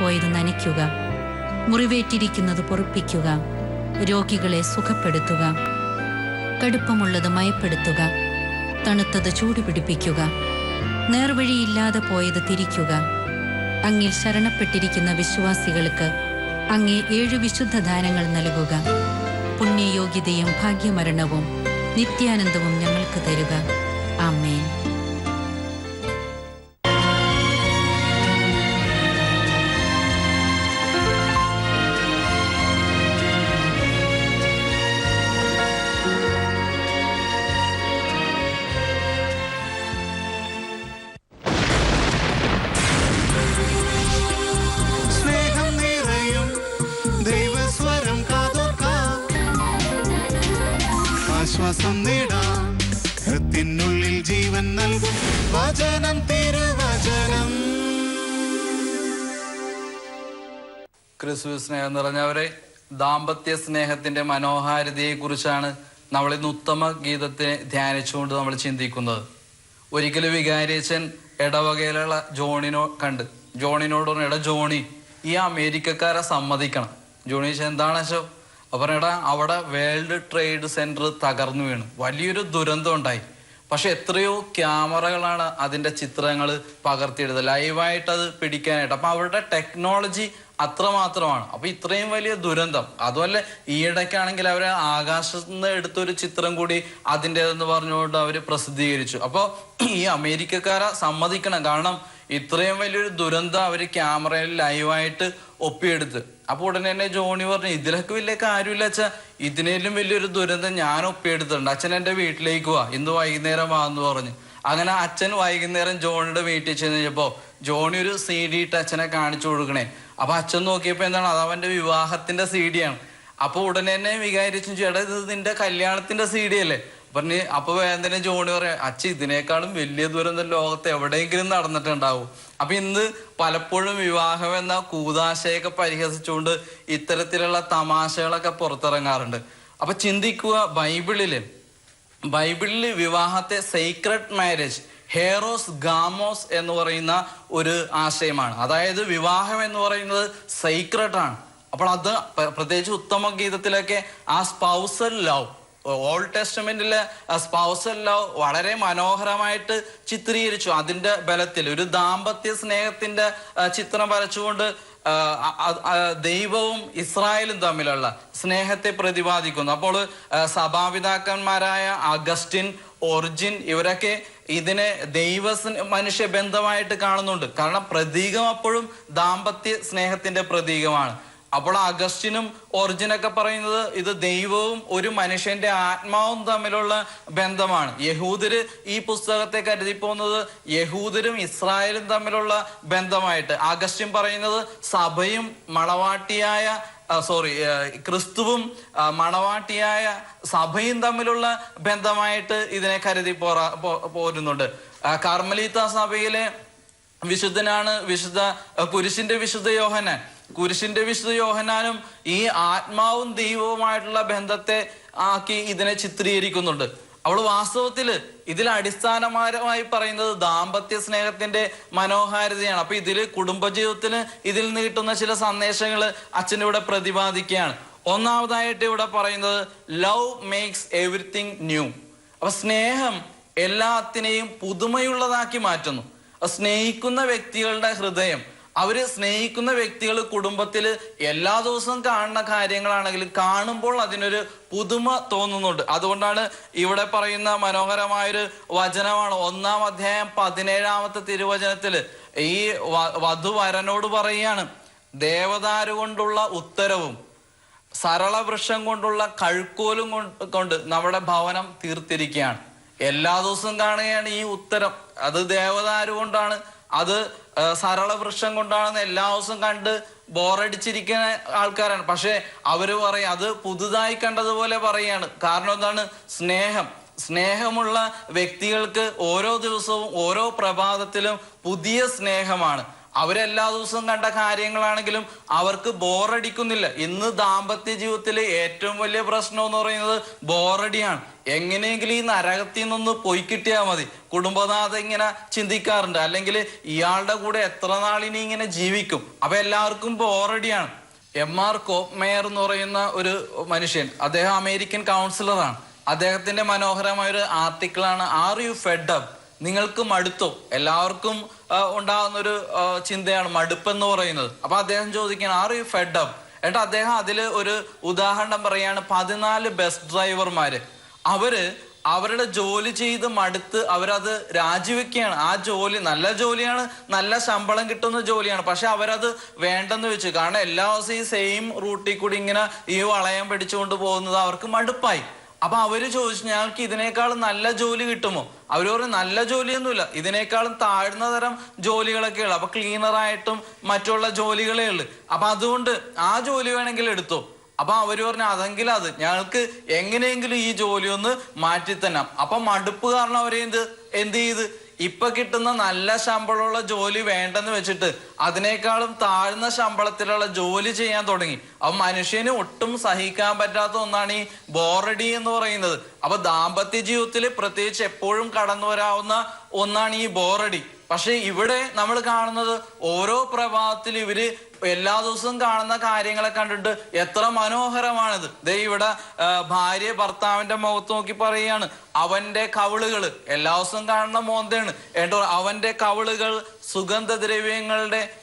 ഉണങ്ങിപ്പോയത് നനയ്ക്കുക. മുറിവേറ്റിരിക്കുന്നത് പൊറപ്പിക്കുക. രോഗികളെ സുഖപ്പെടുത്തുക. കടുപ്പമുള്ളത് മയപ്പെടുത്തുക. തണുത്തത് ചൂടുപിടിപ്പിക്കുക. നേർവഴിയില്ലാതെ പോയത് തിരിക്കുക. അങ്ങിൽ ശരണപ്പെട്ടിരിക്കുന്ന വിശ്വാസികൾക്ക് അങ്ങേ ഏഴു വിശുദ്ധ ദാനങ്ങൾ നൽകുക. പുണ്യയോഗ്യതയും ഭാഗ്യമരണവും നിത്യാനന്ദവും ഞങ്ങൾക്ക് തരുക. ആമേൻ. ക്രിസ്തു സ്നേഹം നിറഞ്ഞവരെ ദാമ്പത്യ സ്നേഹത്തിന്റെ മനോഹാരിതയെ കുറിച്ചാണ് നമ്മൾ ഇന്ന് ഉത്തമ ഗീതത്തെ ധ്യാനിച്ചുകൊണ്ട് നമ്മൾ ചിന്തിക്കുന്നത്. ഒരിക്കലും വികാരിയച്ചൻ ഇടവകയിലുള്ള ജോണിനോ കണ്ട് ജോണിനോട് പറഞ്ഞു ജോണി ഈ അമേരിക്കക്കാരെ സമ്മതിക്കണം. ജോണി ചോദിച്ചാൽ എന്താണ് അശോ അപ്പം അവിടെ വേൾഡ് ട്രേഡ് സെന്റർ തകർന്നു വീണു. വലിയൊരു ദുരന്തം ഉണ്ടായി. പക്ഷെ എത്രയോ ക്യാമറകളാണ് അതിന്റെ ചിത്രങ്ങൾ പകർത്തിയെടുത്തത് ലൈവായിട്ട് അത് പിടിക്കാനായിട്ട്. അപ്പൊ അവരുടെ ടെക്നോളജി അത്രമാത്രമാണ്. അപ്പൊ ഇത്രയും വലിയ ദുരന്തം. അതുമല്ല ഈയിടയ്ക്കാണെങ്കിൽ അവർ ആകാശത്ത് നിന്ന് എടുത്തൊരു ചിത്രം കൂടി അതിന്റെതെന്ന് പറഞ്ഞുകൊണ്ട് അവർ പ്രസിദ്ധീകരിച്ചു. അപ്പോൾ ഈ അമേരിക്കക്കാരെ സമ്മതിക്കണം. കാരണം ഇത്രയും വലിയൊരു ദുരന്തം അവർ ക്യാമറയിൽ ലൈവായിട്ട് ഒപ്പിയെടുത്ത്. അപ്പോൾ ഉടനെ തന്നെ ജോണി പറഞ്ഞു ഇതിലൊക്കെ വലിയ കാര്യമില്ല അച്ഛാ. ഇതിനേലും വലിയൊരു ദുരന്തം ഞാൻ ഒപ്പിയെടുത്തിട്ടുണ്ട്. അച്ഛൻ എന്റെ വീട്ടിലേക്ക് വാ. ഇന്ന് വൈകുന്നേരം വാ എന്ന് പറഞ്ഞു. അങ്ങനെ അച്ഛൻ വൈകുന്നേരം ജോണിയുടെ വീട്ടിൽ ചെന്ന് കഴിഞ്ഞപ്പോ ജോണി ഒരു സി ഡി ഇട്ട് അച്ഛനെ കാണിച്ചു കൊടുക്കണേ. അപ്പൊ അച്ഛൻ നോക്കിയപ്പോ എന്താണ്? അത് അവന്റെ വിവാഹത്തിന്റെ സി ഡി ആണ്. അപ്പൊ ഉടനെ തന്നെ വികാരിച്ചു ചേട്ടാ ഇത് നിന്റെ കല്യാണത്തിന്റെ സി ഡി അല്ലേ? പറഞ്ഞ് അപ്പൊ വേദന ജോണി പറയാം അച്ഛ ഇതിനേക്കാളും വലിയ ദുരന്തം ലോകത്ത് എവിടെയെങ്കിലും നടന്നിട്ടുണ്ടാവും. അപ്പൊ ഇന്ന് പലപ്പോഴും വിവാഹം എന്ന കൂതാശയൊക്കെ പരിഹസിച്ചുകൊണ്ട് ഇത്തരത്തിലുള്ള തമാശകളൊക്കെ പുറത്തിറങ്ങാറുണ്ട്. അപ്പൊ ചിന്തിക്കുക ബൈബിളിൽ ബൈബിളിൽ വിവാഹത്തെ സീക്രട്ട് മാരേജ് ഹേറോസ് ഗാമോസ് എന്ന് പറയുന്ന ഒരു ആശയമാണ്. അതായത് വിവാഹം എന്ന് പറയുന്നത് സീക്രട്ട് ആണ്. അപ്പോൾ അത് പ്ര- പ്രത്യേകിച്ച് ഉത്തമ ഗീതത്തിലൊക്കെ ആ സ്പൗസൽ ലവ് ഓൾഡ് ടെസ്റ്റമെന്റിലെ സ്പൗസൽ ലവ് വളരെ മനോഹരമായിട്ട് ചിത്രീകരിച്ചു. അതിന്റെ ബലത്തിൽ ഒരു ദാമ്പത്യ സ്നേഹത്തിന്റെ ചിത്രം വരച്ചുകൊണ്ട് ദൈവവും ഇസ്രായേലും തമ്മിലുള്ള സ്നേഹത്തെ പ്രതിപാദിക്കുന്നു. അപ്പോൾ സഭാപിതാക്കന്മാരായ അഗസ്റ്റിൻ ഒറിജിൻ ഇവരൊക്കെ ഇതിനെ ദൈവ മനുഷ്യ ബന്ധമായിട്ട് കാണുന്നുണ്ട്. കാരണം പ്രതീകം അപ്പോഴും ദാമ്പത്യ സ്നേഹത്തിന്റെ പ്രതീകമാണ്. അപ്പോൾ അഗസ്റ്റിനും ഒറിജിനൊക്കെ പറയുന്നത് ഇത് ദൈവവും ഒരു മനുഷ്യന്റെ ആത്മാവും തമ്മിലുള്ള ബന്ധമാണ്. യഹൂദര് ഈ പുസ്തകത്തെ കരുതി പോകുന്നത് യഹൂദരും ഇസ്രായേലും തമ്മിലുള്ള ബന്ധമായിട്ട്. അഗസ്റ്റിൻ പറയുന്നത് സഭയും മണവാട്ടിയായ സോറി ക്രിസ്തുവും മണവാട്ടിയായ സഭയും തമ്മിലുള്ള ബന്ധമായിട്ട് ഇതിനെ കരുതി പോരുന്നുണ്ട്. കർമ്മലീത്ത സഭയിലെ വിശുദ്ധനാണ് വിശുദ്ധ കുരിശിന്റെ വിശുദ്ധ യോഹനാൻ കുരിശിന്റെ വിശുദ്ധ യോഹനാനും ഈ ആത്മാവും ദൈവവുമായിട്ടുള്ള ബന്ധത്തെ ആക്കി ഇതിനെ ചിത്രീകരിക്കുന്നുണ്ട്. അവൾ വാസ്തവത്തിൽ ഇതിൽ അടിസ്ഥാനപരമായി പറയുന്നത് ദാമ്പത്യ സ്നേഹത്തിന്റെ മനോഹാരിതയാണ്. അപ്പൊ ഇതിൽ കുടുംബജീവിതത്തിന് ഇതിൽ നിന്ന് കിട്ടുന്ന ചില സന്ദേശങ്ങൾ അച്ഛൻ ഇവിടെ പ്രതിപാദിക്കുകയാണ്. ഒന്നാമതായിട്ട് ഇവിടെ പറയുന്നത് ലവ് മേക്സ് എവറിത്തിങ് ന്യൂ. അപ്പൊ സ്നേഹം എല്ലാത്തിനെയും പുതുമയുള്ളതാക്കി മാറ്റുന്നു. സ്നേഹിക്കുന്ന വ്യക്തികളുടെ ഹൃദയം. അവർ സ്നേഹിക്കുന്ന വ്യക്തികൾ കുടുംബത്തിൽ എല്ലാ ദിവസവും കാണുന്ന കാര്യങ്ങളാണെങ്കിലും കാണുമ്പോൾ അതിനൊരു പുതുമ തോന്നുന്നുണ്ട്. അതുകൊണ്ടാണ് ഇവിടെ പറയുന്ന മനോഹരമായൊരു വചനമാണ്. ഒന്നാം അധ്യായം പതിനേഴാമത്തെ തിരുവചനത്തിൽ ഈ വധു വധുവരനോട് പറയുകയാണ് ദേവദാരു കൊണ്ടുള്ള ഉത്തരവും സരള വൃക്ഷം കൊണ്ടുള്ള കഴുക്കോലും കൊണ്ട് നമ്മുടെ ഭവനം തീർത്തിരിക്കുകയാണ്. എല്ലാ ദിവസവും കാണുകയാണ് ഈ ഉത്തരം. അത് ദേവദാരു കൊണ്ടാണ് അത് സരള വൃക്ഷം കൊണ്ടാണെന്ന് എല്ലാ ദിവസവും കണ്ട് ബോറടിച്ചിരിക്കുന്ന ആൾക്കാരാണ്. പക്ഷെ അവർ പറയും അത് പുതുതായി കണ്ടതുപോലെ പറയാണ്. കാരണം എന്താണ്? സ്നേഹം. സ്നേഹമുള്ള വ്യക്തികൾക്ക് ഓരോ ദിവസവും ഓരോ പ്രഭാതത്തിലും പുതിയ സ്നേഹമാണ്. അവരെല്ലാ ദിവസവും കണ്ട കാര്യങ്ങളാണെങ്കിലും അവർക്ക് ബോറടിക്കുന്നില്ല. ഇന്ന് ദാമ്പത്യ ജീവിതത്തിലെ ഏറ്റവും വലിയ പ്രശ്നം എന്ന് പറയുന്നത് ബോറടിയാണ്. എങ്ങനെയെങ്കിലും ഈ നരകത്തിൽ നിന്നൊന്ന് പോയി കിട്ടിയാൽ മതി. കുടുംബനാഥ ഇങ്ങനെ ചിന്തിക്കാറുണ്ട്. അല്ലെങ്കിൽ ഇയാളുടെ കൂടെ എത്ര നാളിനി ഇങ്ങനെ ജീവിക്കും? അപ്പൊ എല്ലാവർക്കും ബോറടിയാണ്. എം ആർ കോപ്മേയർ എന്ന് പറയുന്ന ഒരു മനുഷ്യൻ അദ്ദേഹം അമേരിക്കൻ കൗൺസിലറാണ് അദ്ദേഹത്തിന്റെ മനോഹരമായ ഒരു ആർട്ടിക്കിളാണ് ആർ യു ഫെഡ് അപ്പ് നിങ്ങൾക്ക് മടുത്തോ. എല്ലാവർക്കും ഉണ്ടാകുന്ന ഒരു ചിന്തയാണ് മടുപ്പെന്ന് പറയുന്നത്. അപ്പൊ അദ്ദേഹം ചോദിക്കുകയാണ് ആർ യു ഫെഡ് അപ്പ് എന്നിട്ട് അദ്ദേഹം അതിൽ ഒരു ഉദാഹരണം പറയാണ് പതിനാല് ബസ് ഡ്രൈവർമാര് അവർ അവരുടെ ജോലി ചെയ്ത് മടുത്ത് അവരത് രാജിവെക്കുകയാണ്. ആ ജോലി നല്ല ജോലിയാണ് നല്ല ശമ്പളം കിട്ടുന്ന ജോലിയാണ്. പക്ഷെ അവരത് വേണ്ടെന്ന് വെച്ചു. കാരണം എല്ലാ ദിവസവും ഈ സെയിം റൂട്ടിൽ കൂടി ഇങ്ങനെ ഈ വളയം പിടിച്ചുകൊണ്ട് പോകുന്നത് അവർക്ക് മടുപ്പായി. അപ്പൊ അവർ ചോദിച്ചു ഞങ്ങൾക്ക് ഇതിനേക്കാളും നല്ല ജോലി കിട്ടുമോ? അവർ പറഞ്ഞു നല്ല ജോലിയൊന്നുമില്ല. ഇതിനേക്കാളും താഴ്ന്ന തരം ജോലികളൊക്കെ ഉള്ളു അപ്പൊ ക്ലീനറായിട്ടും മറ്റുള്ള ജോലികളേ ഉള്ളു. അപ്പൊ അതുകൊണ്ട് ആ ജോലി വേണമെങ്കിൽ എടുത്തോ. അപ്പൊ അവർ പറഞ്ഞു അതെങ്കിൽ അത്. ഞങ്ങൾക്ക് എങ്ങനെയെങ്കിലും ഈ ജോലി ഒന്ന് മാറ്റി തന്നാം അപ്പൊ മടുപ്പ് കാരണം അവരെന്ത് എന്ത് ചെയ്ത്? ഇപ്പൊ കിട്ടുന്ന നല്ല ശമ്പളമുള്ള ജോലി വേണ്ടെന്ന് വെച്ചിട്ട് അതിനേക്കാളും താഴ്ന്ന ശമ്പളത്തിലുള്ള ജോലി ചെയ്യാൻ തുടങ്ങി. അപ്പൊ മനുഷ്യന് ഒട്ടും സഹിക്കാൻ പറ്റാത്ത ഒന്നാണ് ഈ ബോറടി എന്ന് പറയുന്നത്. അപ്പൊ ദാമ്പത്യ ജീവിതത്തിൽ പ്രത്യേകിച്ച് എപ്പോഴും കടന്നു വരാവുന്ന ഒന്നാണ് ഈ ബോറടി. പക്ഷെ ഇവിടെ നമ്മൾ കാണുന്നത് ഓരോ പ്രഭാതത്തിൽ ഇവർ എല്ലാ ദിവസവും കാണുന്ന കാര്യങ്ങളെ കണ്ടിട്ട് എത്ര മനോഹരമാണിത്. ദേ ഇവിടെ ഭാര്യ ഭർത്താവിന്റെ മുഖത്ത് നോക്കി പറയുകയാണ് അവന്റെ കവിളുകൾ എല്ലാ ദിവസവും കാണുന്ന മോന്തയാണ്. ഏട്ടോ അവന്റെ കവിളുകൾ സുഗന്ധദ്രവ്യങ്ങളുടെ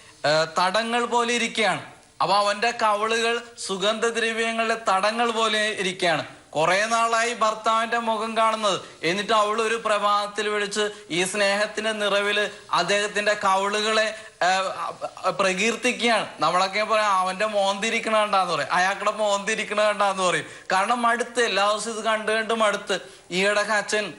തടങ്ങൾ പോലെ ഇരിക്കുകയാണ്. അപ്പൊ അവന്റെ കവിളുകൾ സുഗന്ധദ്രവ്യങ്ങളുടെ തടങ്ങൾ പോലെ ഇരിക്കുകയാണ്. കുറെ നാളായി ഭർത്താവിന്റെ മുഖം കാണുന്നത്. എന്നിട്ട് അവൾ ഒരു പ്രഭാതത്തിൽ വിളിച്ച് ഈ സ്നേഹത്തിന്റെ നിറവിൽ അദ്ദേഹത്തിന്റെ കവിളുകളെ പ്രകീർത്തിക്കുകയാണ്. നമ്മളൊക്കെ പറയാം അവന്റെ മോന്തിരിക്കണ കണ്ടാന്ന് പറയും. അയാളുടെ മോന്തിരിക്കണ കണ്ടാന്ന് പറയും. കാരണം മടുത്ത്. എല്ലാ ദിവസവും ഇത് കണ്ടു കണ്ട് മടുത്ത്. ഈയിടെ അച്ഛൻ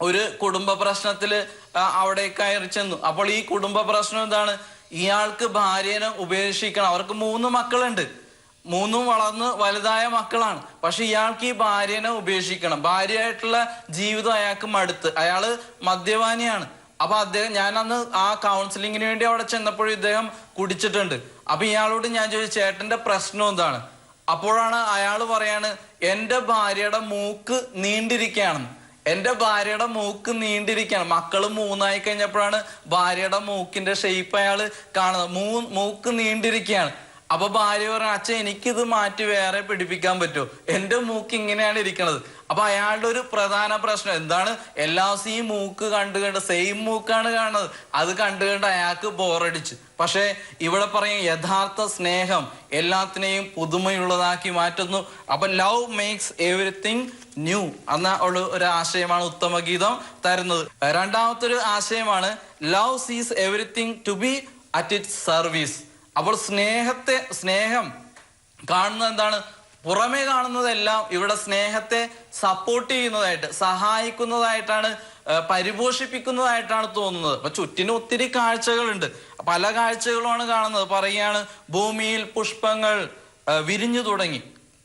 ഒരു കുടുംബ പ്രശ്നത്തിൽ അവിടെ കയറി ചെന്നു. അപ്പോൾ ഈ കുടുംബ പ്രശ്നം എന്താണ്? ഇയാൾക്ക് ഭാര്യനെ ഉപേക്ഷിക്കണം. അവർക്ക് മൂന്ന് മക്കളുണ്ട്. മൂന്നും വളർന്ന് വലുതായ മക്കളാണ്. പക്ഷെ ഇയാൾക്ക് ഈ ഭാര്യനെ ഉപേക്ഷിക്കണം. ഭാര്യയായിട്ടുള്ള ജീവിതം അയാൾക്ക് മടുത്ത്. അയാൾ മദ്യപാനിയാണ്. അപ്പൊ അദ്ദേഹം ഞാൻ അന്ന് ആ കൗൺസിലിങ്ങിന് വേണ്ടി അവിടെ ചെന്നപ്പോഴും ഇദ്ദേഹം കുടിച്ചിട്ടുണ്ട്. അപ്പൊ ഇയാളോട് ഞാൻ ചോദിച്ചു ചേട്ടന്റെ പ്രശ്നം എന്താണ്? അപ്പോഴാണ് അയാൾ പറയാണ് എന്റെ ഭാര്യയുടെ മൂക്ക് നീണ്ടിരിക്കുകയാണെന്ന്. എന്റെ ഭാര്യയുടെ മൂക്ക് നീണ്ടിരിക്കുകയാണ്. മക്കൾ മൂന്നായി കഴിഞ്ഞപ്പോഴാണ് ഭാര്യയുടെ മൂക്കിന്റെ ഷേപ്പ് അയാൾ കാണുന്നത്. മൂ മൂക്ക് നീണ്ടിരിക്കുകയാണ്. അപ്പൊ ഭാര്യ പറഞ്ഞു അച്ഛൻ എനിക്കിത് മാറ്റി വേറെ പിടിപ്പിക്കാൻ പറ്റുമോ എന്റെ മൂക്ക് ഇങ്ങനെയാണ് ഇരിക്കണത്. അപ്പൊ അയാളുടെ ഒരു പ്രധാന പ്രശ്നം എന്താണ്? എല്ലാ ഈ മൂക്ക് കണ്ടു കണ്ട് സെയിം മൂക്കാണ് കാണുന്നത്. അത് കണ്ടു കണ്ട് അയാൾക്ക് ബോറടിച്ച്. പക്ഷേ ഇവിടെ പറയും യഥാർത്ഥ സ്നേഹം എല്ലാത്തിനെയും പുതുമയുള്ളതാക്കി മാറ്റുന്നു. അപ്പൊ ലവ് മേക്സ് എവറിത്തിങ് ന്യൂ എന്ന ഉള്ള ഒരു ആശയമാണ് ഉത്തമഗീതം തരുന്നത്. രണ്ടാമത്തെ ഒരു ആശയമാണ് love sees everything to be at it service അപ്പോൾ സ്നേഹത്തെ സ്നേഹം കാണുന്നത് എന്താണ്? പുറമേ കാണുന്നതെല്ലാം ഇവിടെ സ്നേഹത്തെ സപ്പോർട്ട് ചെയ്യുന്നതായിട്ട് സഹായിക്കുന്നതായിട്ടാണ് പരിപോഷിപ്പിക്കുന്നതായിട്ടാണ് തോന്നുന്നത്. അപ്പൊ ചുറ്റിന് ഒത്തിരി കാഴ്ചകളുണ്ട്. പല കാഴ്ചകളുമാണ് കാണുന്നത്. പറയുകയാണ് ഭൂമിയിൽ പുഷ്പങ്ങൾ വിരിഞ്ഞു തുടങ്ങി.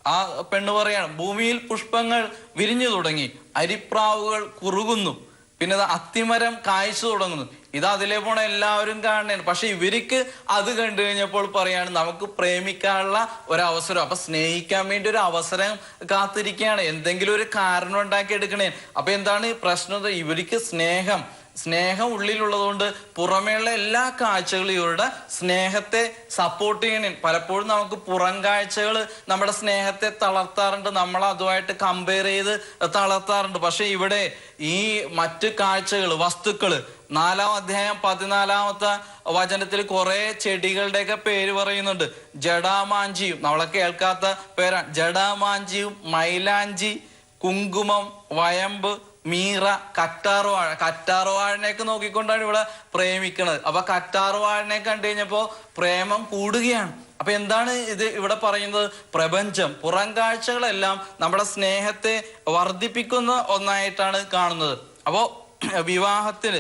ആ പെണ്ണ് പറയാണ് ഭൂമിയിൽ പുഷ്പങ്ങൾ വിരിഞ്ഞു തുടങ്ങി. അരിപ്രാവുകൾ കുറുകുന്നു. പിന്നെ അത് അത്തിമരം കായ്ച്ചു തുടങ്ങുന്നു. ഇത് അതിലെ പോണ എല്ലാവരും കാണുന്നതാണ്. പക്ഷെ ഇവർക്ക് അത് കണ്ടു കഴിഞ്ഞപ്പോൾ പറയാണ് നമുക്ക് പ്രേമിക്കാനുള്ള ഒരു അവസരം അപ്പൊ സ്നേഹിക്കാൻ വേണ്ടി ഒരു അവസരം കാത്തിരിക്കുകയാണ്. എന്തെങ്കിലും ഒരു കാരണം ഉണ്ടാക്കി എടുക്കണേ അപ്പൊ എന്താണ് പ്രശ്നം? ഇവർക്ക് സ്നേഹം. സ്നേഹം ഉള്ളിലുള്ളതുകൊണ്ട് പുറമേയുള്ള എല്ലാ കാഴ്ചകളും ഇവരുടെ സ്നേഹത്തെ സപ്പോർട്ട് ചെയ്യണേ പലപ്പോഴും നമുക്ക് പുറം കാഴ്ചകൾ നമ്മുടെ സ്നേഹത്തെ തളർത്താറുണ്ട്. നമ്മൾ അതുമായിട്ട് കമ്പയർ ചെയ്ത് തളർത്താറുണ്ട്. പക്ഷെ ഇവിടെ ഈ മറ്റ് കാഴ്ചകൾ വസ്തുക്കൾ നാലാം അധ്യായം പതിനാലാമത്തെ വചനത്തിൽ കുറെ ചെടികളുടെയൊക്കെ പേര് പറയുന്നുണ്ട്. ജഡാമാഞ്ചിയും നമ്മളെ കേൾക്കാത്ത പേരാണ്. ജഡാമാഞ്ചിയും മൈലാഞ്ചി കുങ്കുമം വയമ്പ് മീറ കറ്റാറുവാഴ കറ്റാറുവാഴനെയൊക്കെ നോക്കിക്കൊണ്ടാണ് ഇവിടെ പ്രേമിക്കുന്നത് അപ്പൊ കറ്റാറുവാഴനെ കണ്ടു കഴിഞ്ഞപ്പോ പ്രേമം കൂടുകയാണ്. അപ്പൊ എന്താണ് ഇത് ഇവിടെ പറയുന്നത്? പ്രപഞ്ചം പുറം കാഴ്ചകളെല്ലാം നമ്മുടെ സ്നേഹത്തെ വർദ്ധിപ്പിക്കുന്ന ഒന്നായിട്ടാണ് കാണുന്നത്. അപ്പോ വിവാഹത്തിന്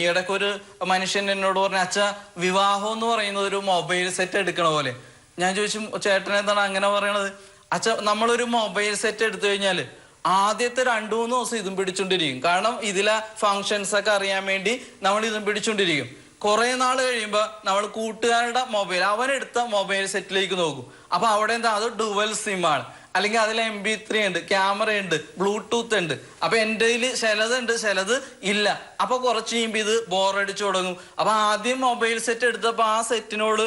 ഈ ഒരു മനുഷ്യൻ എന്നോട് പറഞ്ഞ അച്ഛ വിവാഹം എന്ന് പറയുന്നത് ഒരു മൊബൈൽ സെറ്റ് എടുക്കണ പോലെ. ഞാൻ ചോദിച്ചു ചേട്ടൻ എന്താണ് അങ്ങനെ പറയണത്? അച്ഛ നമ്മളൊരു മൊബൈൽ സെറ്റ് എടുത്തു കഴിഞ്ഞാൽ ആദ്യത്തെ രണ്ടു മൂന്ന് ദിവസം ഇതും പിടിച്ചോണ്ടിരിക്കും. കാരണം ഇതിലെ ഫങ്ഷൻസ് ഒക്കെ അറിയാൻ വേണ്ടി നമ്മൾ ഇതും പിടിച്ചോണ്ടിരിക്കും. കുറെ നാൾ കഴിയുമ്പോൾ നമ്മൾ കൂട്ടുകാരുടെ മൊബൈൽ അവനെടുത്ത മൊബൈൽ സെറ്റിലേക്ക് നോക്കും. അപ്പൊ അവിടെ എന്താ? അത് ഡുവൽ സിം ആണ്. അല്ലെങ്കിൽ അതിൽ എം ബി ത്രീ ഉണ്ട് ക്യാമറ ഉണ്ട് ബ്ലൂടൂത്ത് ഉണ്ട്. അപ്പൊ എന്റെ കയ്യിൽ ചിലത് ഉണ്ട് ചിലത് ഇല്ല. അപ്പൊ കുറച്ച് കഴിയുമ്പോൾ ഇത് ബോറടിച്ചു തുടങ്ങും. അപ്പൊ ആദ്യം മൊബൈൽ സെറ്റ് എടുത്തപ്പോ ആ സെറ്റിനോട്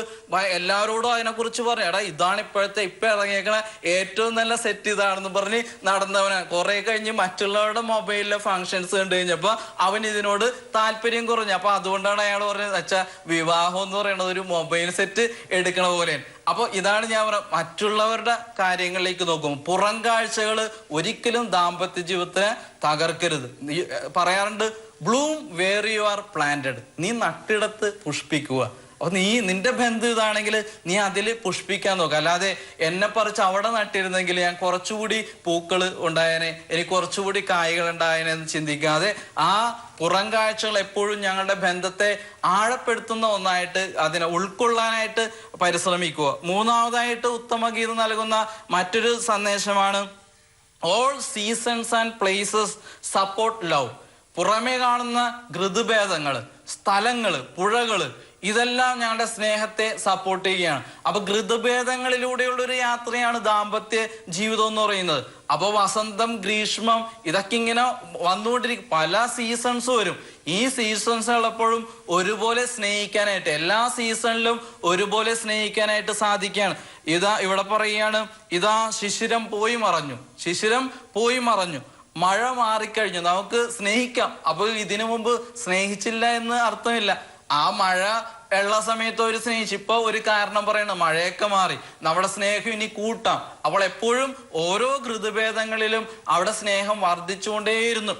എല്ലാവരോടും അതിനെ കുറിച്ച് പറഞ്ഞു എടാ ഇതാണ് ഇപ്പോഴത്തെ ഇപ്പൊ ഇറങ്ങിയേക്കണ ഏറ്റവും നല്ല സെറ്റ് ഇതാണെന്ന് പറഞ്ഞ് നടന്നവനാ. കുറെ കഴിഞ്ഞ് മറ്റുള്ളവരുടെ മൊബൈലിലെ ഫങ്ഷൻസ് കണ്ടു കഴിഞ്ഞപ്പോ അവൻ ഇതിനോട് താല്പര്യം കുറഞ്ഞു. അപ്പൊ അതുകൊണ്ടാണ് അയാൾ പറഞ്ഞത് അച്ഛാ വിവാഹം എന്ന് പറയുന്നത് ഒരു മൊബൈൽ സെറ്റ് എടുക്കണ പോലെ അപ്പൊ ഇതാണ് ഞാൻ പറഞ്ഞ മറ്റുള്ളവരുടെ കാര്യങ്ങളിലേക്ക് നോക്കും പുറം കാഴ്ചകൾ ഒരിക്കലും ദാമ്പത്യ ജീവിതത്തിനെ തകർക്കരുത്. പറയാറുണ്ട് bloom where you are planted നീ നട്ടിടത്ത് പുഷ്പിക്കുക. അപ്പൊ നീ നിന്റെ ബന്ധു ഇതാണെങ്കിൽ നീ അതിൽ പുഷ്പിക്കാൻ നോക്കുക അല്ലാതെ എന്നെ പറിച്ച് അവിടെ നട്ടിരുന്നെങ്കിൽ ഞാൻ കുറച്ചുകൂടി പൂക്കൾ ഉണ്ടായേനെ എനിക്ക് കുറച്ചുകൂടി കായ്കൾ ഉണ്ടായേനെ എന്ന് ചിന്തിക്കാതെ ആ പുറം കാഴ്ചകൾ എപ്പോഴും ഞങ്ങളുടെ ബന്ധത്തെ ആഴപ്പെടുത്തുന്ന ഒന്നായിട്ട് അതിനെ ഉൾക്കൊള്ളാനായിട്ട് പരിശ്രമിക്കുക. മൂന്നാമതായിട്ട് ഉത്തമ ഗീതം നൽകുന്ന മറ്റൊരു സന്ദേശമാണ് all seasons and places support love പുറമേ കാണുന്ന ഘൃതുഭേദങ്ങൾ സ്ഥലങ്ങൾ പുഴകൾ ഇതെല്ലാം ഞങ്ങളുടെ സ്നേഹത്തെ സപ്പോർട്ട് ചെയ്യുകയാണ്. അപ്പൊ ഋതുഭേദങ്ങളിലൂടെയുള്ള ഒരു യാത്രയാണ് ദാമ്പത്യ ജീവിതം എന്ന് പറയുന്നത്. അപ്പൊ വസന്തം ഗ്രീഷ്മം ഇതൊക്കെ ഇങ്ങനെ വന്നുകൊണ്ടിരിക്കും. പല സീസൺസ് വരും. ഈ സീസൺസ് ഉള്ളപ്പോഴും ഒരുപോലെ സ്നേഹിക്കാനായിട്ട് എല്ലാ സീസണിലും ഒരുപോലെ സ്നേഹിക്കാനായിട്ട് സാധിക്കുകയാണ്. ഇതാ ഇവിടെ പറയുകയാണ് ഇതാ ശിശിരം പോയി മറഞ്ഞു. ശിശിരം പോയി മറഞ്ഞു. മഴ മാറിക്കഴിഞ്ഞു. നമുക്ക് സ്നേഹിക്കാം. അപ്പോൾ ഇതിനു മുമ്പ് സ്നേഹിച്ചില്ല എന്ന് അർത്ഥമില്ല. ആ മഴ ഉള്ള സമയത്ത് ഒരു സ്നേഹിച്ചു. ഇപ്പൊ ഒരു കാരണം പറയണം മഴയൊക്കെ മാറി. നമ്മുടെ സ്നേഹം ഇനി കൂട്ടാം. അവൾ എപ്പോഴും ഓരോ ഋതുഭേദങ്ങളിലും അവിടെ സ്നേഹം വർദ്ധിച്ചുകൊണ്ടേയിരുന്നു.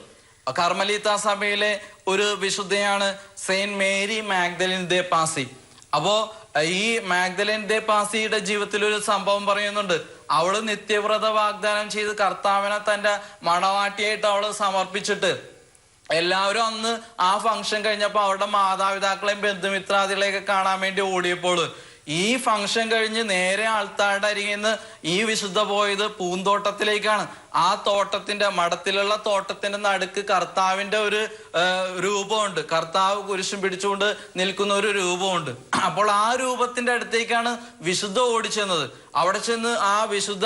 കർമ്മലീത്ത സഭയിലെ ഒരു വിശുദ്ധയാണ് saint Mary Magdalene de Pazzi. അപ്പോ ഈ മാഗ്ദലിൻ ദേ പാസിയുടെ ജീവിതത്തിൽ ഒരു സംഭവം പറയുന്നുണ്ട്. അവൾ നിത്യവ്രത വാഗ്ദാനം ചെയ്ത് കർത്താവിനെ തന്റെ മണവാട്ടിയായിട്ട് അവൾ സമർപ്പിച്ചിട്ട്. എല്ലാവരും അന്ന് ആ ഫംഗ്ഷൻ കഴിഞ്ഞപ്പോൾ അവരുടെ മാതാപിതാക്കളെയും ബന്ധുമിത്രാദികളെയൊക്കെ കാണാൻ വേണ്ടി ഓടിയപ്പോൾ ഈ ഫംഗ്ഷൻ കഴിഞ്ഞ് നേരെ ആൾത്താരുടെ അരികിൽ നിന്ന് ഈ വിശുദ്ധ പോയത് പൂന്തോട്ടത്തിലേക്കാണ്. ആ തോട്ടത്തിന്റെ മഠത്തിലുള്ള തോട്ടത്തിന്റെ നടുക്ക് കർത്താവിന്റെ ഒരു രൂപമുണ്ട്. കർത്താവ് കുരിശും പിടിച്ചുകൊണ്ട് നിൽക്കുന്ന ഒരു രൂപമുണ്ട്. അപ്പോൾ ആ രൂപത്തിന്റെ അടുത്തേക്കാണ് വിശുദ്ധ ഓടിച്ചെന്നത്. അവിടെ ചെന്ന് ആ വിശുദ്ധ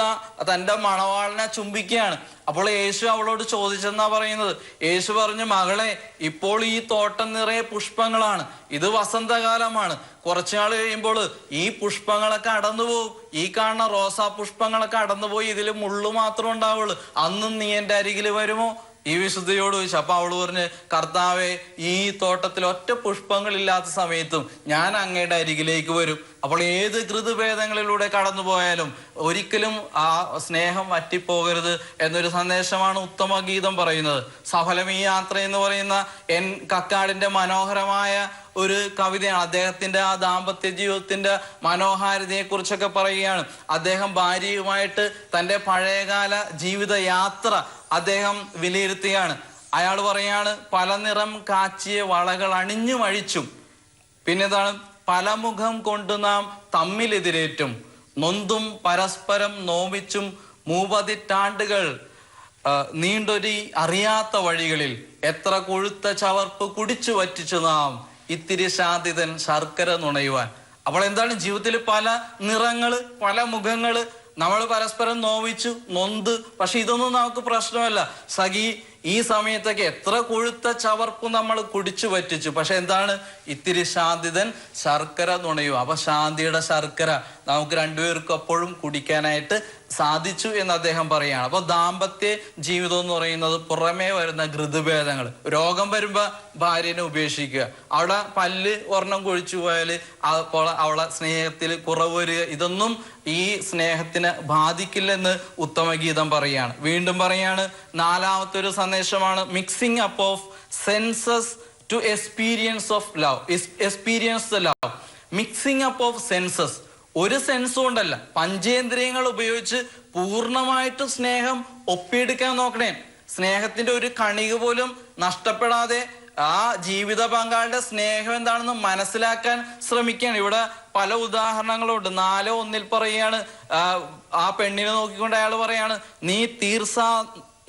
തന്റെ മണവാളിനെ ചുംബിക്കുകയാണ്. അപ്പോൾ യേശു അവളോട് ചോദിച്ചെന്നാ പറയുന്നത്? യേശു പറഞ്ഞു മകളെ ഇപ്പോൾ ഈ തോട്ടം നിറയെ പുഷ്പങ്ങളാണ്. ഇത് വസന്തകാലമാണ്. കുറച്ചുനാൾ കഴിയുമ്പോൾ ഈ പുഷ്പങ്ങളൊക്കെ അടന്നു പോകും ഈ കാണുന്ന റോസാ പുഷ്പങ്ങളൊക്കെ അടന്നുപോയി ഇതിൽ മുള്ളു മാത്രം ഉണ്ടാവുള്ളൂ. അന്നും നീ എന്റെ അരികിൽ വരുമോ? ഈ വിശുദ്ധയോട് അപ്പൊ അവൾ പറഞ്ഞ് കർത്താവെ ഈ തോട്ടത്തിൽ ഒറ്റ പുഷ്പങ്ങളില്ലാത്ത സമയത്തും ഞാൻ അങ്ങയുടെ അരികിലേക്ക് വരും. അപ്പോൾ ഏത് ഋതുഭേദങ്ങളിലൂടെ കടന്നു പോയാലും ഒരിക്കലും ആ സ്നേഹം വറ്റിപ്പോകരുത് എന്നൊരു സന്ദേശമാണ് ഉത്തമ ഗീതം പറയുന്നത്. സഫലം ഈ യാത്ര എന്ന് പറയുന്ന എൻ കക്കാടിന്റെ മനോഹരമായ ഒരു കവിതയാണ്. അദ്ദേഹത്തിന്റെ ആ ദാമ്പത്യ ജീവിതത്തിന്റെ മനോഹാരിതയെ കുറിച്ചൊക്കെ പറയുകയാണ്. അദ്ദേഹം ഭാര്യയുമായിട്ട് തന്റെ പഴയകാല ജീവിത യാത്ര അദ്ദേഹം വിലയിരുത്തുകയാണ്. അയാൾ പറയാണ് പല നിറം കാച്ചിയ വളകൾ അണിഞ്ഞു മഴിച്ചും പിന്നെതാണ് പലമുഖം കൊണ്ട് നാം തമ്മിലെതിരേറ്റും. നൊന്തും പരസ്പരം നോമിച്ചും മൂപതിറ്റാണ്ടുകൾ നീണ്ടൊരി അറിയാത്ത വഴികളിൽ എത്ര കൊഴുത്ത ചവർപ്പ് കുടിച്ചു വറ്റിച്ചു നാം. ഇത്തിരി ശാന്തിതൻ ശർക്കര നുണയുവാൻ. അവൾ എന്താണ്? ജീവിതത്തിൽ പല നിറങ്ങൾ പല മുഖങ്ങൾ നമ്മൾ പരസ്പരം നോവിച്ചു നൊന്ത്. പക്ഷെ ഇതൊന്നും നമുക്ക് പ്രശ്നമല്ല. സഖി ഈ സമയത്തൊക്കെ എത്ര കൊഴുത്ത ചവർപ്പ് നമ്മൾ കുടിച്ചു പറ്റിച്ചു. പക്ഷെ എന്താണ്? ഇത്തിരി ശാന്തിതൻ ശർക്കര നുണയും. അപ്പൊ ശാന്തിയുടെ ശർക്കര. നമുക്ക് രണ്ടുപേർക്കും അപ്പോഴും കുടിക്കാനായിട്ട് സാധിച്ചു എന്ന് അദ്ദേഹം പറയുകയാണ്. അപ്പോൾ ദാമ്പത്യ ജീവിതം എന്ന് പറയുന്നത് പുറമേ വരുന്ന ഘൃതഭേദങ്ങൾ രോഗം വരുമ്പോൾ ഭാര്യനെ ഉപേക്ഷിക്കുക. അവിടെ പല്ല് ഒരെണ്ണം കൊഴിച്ചു പോയാൽ അപ്പോൾ അവളെ സ്നേഹത്തിൽ കുറവ് വരിക. ഇതൊന്നും ഈ സ്നേഹത്തിന് ബാധിക്കില്ലെന്ന് ഉത്തമഗീതം പറയാണ് വീണ്ടും പറയാണ് നാലാമത്തെ ഒരു സന്ദേശമാണ് mixing up of senses to experience of love experience the love mixing up of senses ഒരു സെൻസ് കൊണ്ടല്ല പഞ്ചേന്ദ്രിയങ്ങൾ ഉപയോഗിച്ച് പൂർണമായിട്ട് സ്നേഹം ഒപ്പിയെടുക്കാൻ നോക്കണേ. സ്നേഹത്തിന്റെ ഒരു കണിക പോലും നഷ്ടപ്പെടാതെ ആ ജീവിത പങ്കാളിയുടെ സ്നേഹം എന്താണെന്ന് മനസ്സിലാക്കാൻ ശ്രമിക്കുകയാണ്. ഇവിടെ പല ഉദാഹരണങ്ങളുണ്ട്. നാലോ ഒന്നിൽ പറയുകയാണ് ആ, പെണ്ണിനെ നോക്കിക്കൊണ്ട് അയാൾ പറയാണ് നീ തീർസ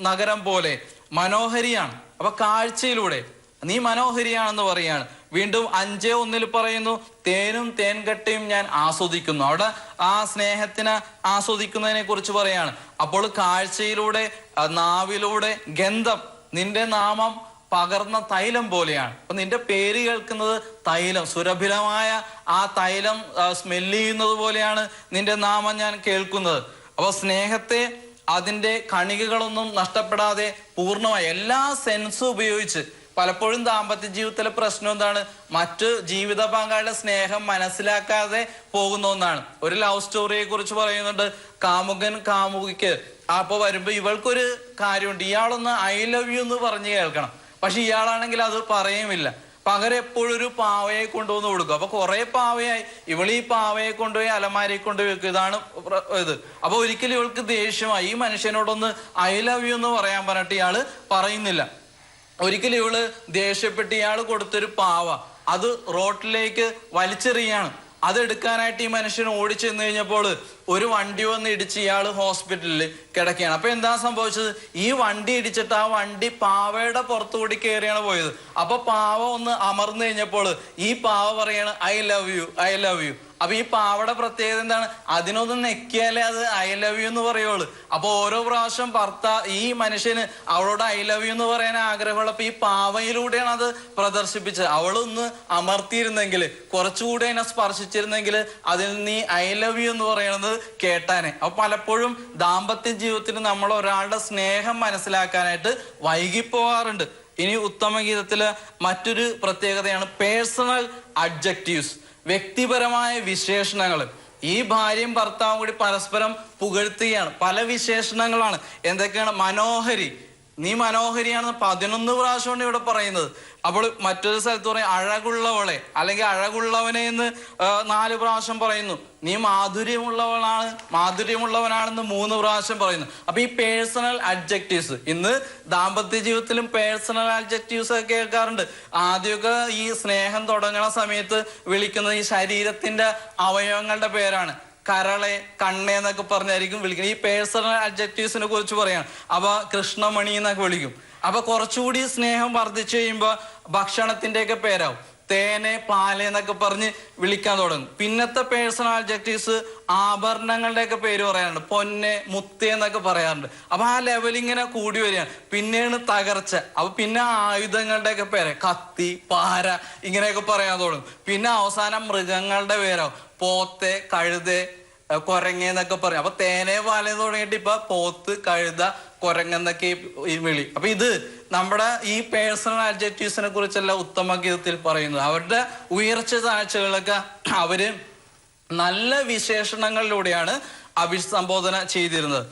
നഗരം പോലെ മനോഹരിയാണ്. അപ്പൊ കാഴ്ചയിലൂടെ നീ മനോഹരിയാണെന്ന് പറയാണ്. വീണ്ടും അഞ്ചേ ഒന്നിൽ പറയുന്നു തേനും തേൻകട്ടയും ഞാൻ ആസ്വദിക്കുന്നു. അവിടെ ആ സ്നേഹത്തിന് ആസ്വദിക്കുന്നതിനെ കുറിച്ച് പറയാണ്. അപ്പോൾ കാഴ്ചയിലൂടെ നാവിലൂടെ ഗന്ധം നിന്റെ നാമം പകർന്ന തൈലം പോലെയാണ്. അപ്പൊ നിന്റെ പേര് കേൾക്കുന്നത് തൈലം. സുരഭിലമായ ആ തൈലം സ്മെല്ല് ചെയ്യുന്നത് പോലെയാണ് നിന്റെ നാമം ഞാൻ കേൾക്കുന്നത്. അപ്പൊ സ്നേഹത്തെ അതിന്റെ കണികകളൊന്നും നഷ്ടപ്പെടാതെ പൂർണമായി എല്ലാ സെൻസും ഉപയോഗിച്ച് പലപ്പോഴും ദാമ്പത്യ ജീവിതത്തിലെ പ്രശ്നം എന്താണ്? മറ്റ് ജീവിത പങ്കാളിയുടെ സ്നേഹം മനസ്സിലാക്കാതെ പോകുന്ന ഒന്നാണ്. ഒരു ലവ് സ്റ്റോറിയെ കുറിച്ച് പറയുന്നുണ്ട് കാമുകൻ കാമുകിക്ക്. അപ്പൊ വരുമ്പോ ഇവൾക്കൊരു കാര്യമുണ്ട്. ഇയാളൊന്ന് ഐ ലവ് യു എന്ന് പറഞ്ഞു കേൾക്കണം. പക്ഷെ ഇയാളാണെങ്കിൽ അത് പറയുമില്ല. പകരം എപ്പോഴും ഒരു പാവയെ കൊണ്ടുവന്ന് കൊടുക്കും. അപ്പൊ കുറെ പാവയായി. ഇവൾ ഈ പാവയെ കൊണ്ടുപോയി അലമാരയെ കൊണ്ടുപോയി വെക്കും. ഇതാണ് ഇത്. അപ്പൊ ഒരിക്കലും ഇവൾക്ക് ദേഷ്യമായി. ഈ മനുഷ്യനോടൊന്ന് ഐ ലവ് യു എന്ന് പറയാൻ പറഞ്ഞിട്ട് ഇയാൾ പറയുന്നില്ല. ഒരിക്കലും ഇവൾ ദേഷ്യപ്പെട്ട് ഇയാൾ കൊടുത്തൊരു പാവ. അത് റോട്ടിലേക്ക് വലിച്ചെറിയാണ്. അതെടുക്കാനായിട്ട് ഈ മനുഷ്യൻ ഓടിച്ചെന്ന് കഴിഞ്ഞപ്പോൾ ഒരു വണ്ടി വന്ന് ഇടിച്ച് ഇയാൾ ഹോസ്പിറ്റലിൽ കിടക്കുകയാണ്. അപ്പൊ എന്താ സംഭവിച്ചത്? ഈ വണ്ടി ഇടിച്ചിട്ട് ആ വണ്ടി പാവയുടെ പുറത്തുകൂടി കയറിയാണ് പോയത്. അപ്പൊ പാവ ഒന്ന് അമർന്നു കഴിഞ്ഞപ്പോൾ ഈ പാവ പറയാണ് I love you I love you അപ്പൊ ഈ പാവയുടെ പ്രത്യേകത എന്താണ്? അതിനൊന്ന് നെക്കിയാലേ അത് ഐ ലവ് യു എന്ന് പറയുള്ളൂ. അപ്പൊ ഓരോ പ്രാവശ്യം ഭർത്ത ഈ മനുഷ്യന് അവളോട് ഐ ലവ് യു എന്ന് പറയാൻ ആഗ്രഹമുള്ളപ്പോ ഈ പാവയിലൂടെയാണ് അത് പ്രദർശിപ്പിച്ചത്. അവളൊന്ന് അമർത്തിയിരുന്നെങ്കിൽ കുറച്ചുകൂടി അതിനെ സ്പർശിച്ചിരുന്നെങ്കിൽ അതിൽ നീ ഐ ലവ് യു എന്ന് പറയുന്നത് കേട്ടാനെ. അപ്പൊ പലപ്പോഴും ദാമ്പത്യ ജീവിതത്തിൽ നമ്മൾ ഒരാളുടെ സ്നേഹം മനസ്സിലാക്കാനായിട്ട് വൈകിപ്പോവാറുണ്ട്. ഇനി ഉത്തമ ഗീതത്തിൽ മറ്റൊരു പ്രത്യേകതയാണ് പേഴ്സണൽ അഡ്ജക്റ്റീവ്സ് വ്യക്തിപരമായ വിശേഷണങ്ങൾ ഈ ഭാര്യയും ഭർത്താവും കൂടി പരസ്പരം പുകഴ്ത്തുകയാണ്. പല വിശേഷണങ്ങളാണ്. എന്തൊക്കെയാണ്? മനോഹരി നീ മനോഹരിയാണെന്ന് പതിനൊന്ന് പ്രാവശ്യമാണ് ഇവിടെ പറയുന്നത്. അപ്പോൾ മറ്റൊരു സ്ഥലത്ത് പറയും അഴകുള്ളവളെ അല്ലെങ്കിൽ അഴകുള്ളവനെ എന്ന് നാല് പ്രാവശ്യം പറയുന്നു. നീ മാധുര്യമുള്ളവളാണ് മാധുര്യമുള്ളവനാണെന്ന് മൂന്ന് പ്രാവശ്യം പറയുന്നു. അപ്പൊ ഈ പേഴ്സണൽ അഡ്ജക്റ്റീവ്സ് ഇന്ന് ദാമ്പത്യ ജീവിതത്തിലും പേഴ്സണൽ അഡ്ജക്റ്റീവ്സ് ഒക്കെ കേൾക്കാറുണ്ട്. ആദ്യമൊക്കെ ഈ സ്നേഹം തുടങ്ങുന്ന സമയത്ത് വിളിക്കുന്നത് ഈ ശരീരത്തിന്റെ അവയവങ്ങളുടെ പേരാണ്. കരളെ കണ്ണേ എന്നൊക്കെ പറഞ്ഞായിരിക്കും വിളിക്കുന്നത്. ഈ പേഴ്സണൽ അഡ്ജക്റ്റീവ്സിനെ കുറിച്ച് പറയാം. അപ്പൊ കൃഷ്ണമണി എന്നൊക്കെ വിളിക്കും. അപ്പൊ കുറച്ചുകൂടി സ്നേഹം വർദ്ധിച്ചു കഴിയുമ്പോ ഭക്ഷണത്തിന്റെയൊക്കെ പേരാവും. തേനെ പാൽ എന്നൊക്കെ പറഞ്ഞ് വിളിക്കാൻ തുടങ്ങും. പിന്നത്തെ പേഴ്സണൽ അഡ്ജക്റ്റീവ്സ് ആഭരണങ്ങളുടെയൊക്കെ പേര് പറയാറുണ്ട്. പൊന്നെ മുത്ത എന്നൊക്കെ പറയാറുണ്ട്. അപ്പൊ ആ ലെവൽ ഇങ്ങനെ കൂടി വരികയാണ്. പിന്നെയാണ് തകർച്ച. അപ്പൊ പിന്നെ ആയുധങ്ങളുടെയൊക്കെ പേര്. കത്തി പാര ഇങ്ങനെയൊക്കെ പറയാൻ തുടങ്ങും. പിന്നെ അവസാനം മൃഗങ്ങളുടെ പേരാവും. പോത്തെ കഴുത് കൊരങ്ങ എന്നൊക്കെ പറയും. അപ്പൊ തേനെ പാലെന്ന് തുടങ്ങിയിട്ട് ഇപ്പൊ പോത്ത് കഴുത കൊരങ്ങെന്നൊക്കെ ഈ വിളി. അപ്പൊ ഇത് നമ്മുടെ ഈ പേഴ്സണൽ അഡ്ജക്റ്റീവ്സിനെ കുറിച്ചല്ല ഉത്തമ ഗീതത്തിൽ പറയുന്നത് അവരുടെ ഉയർച്ച താഴ്ചകളൊക്കെ അവർ നല്ല വിശേഷണങ്ങളിലൂടെയാണ് അഭിസംബോധന ചെയ്തിരുന്നത്.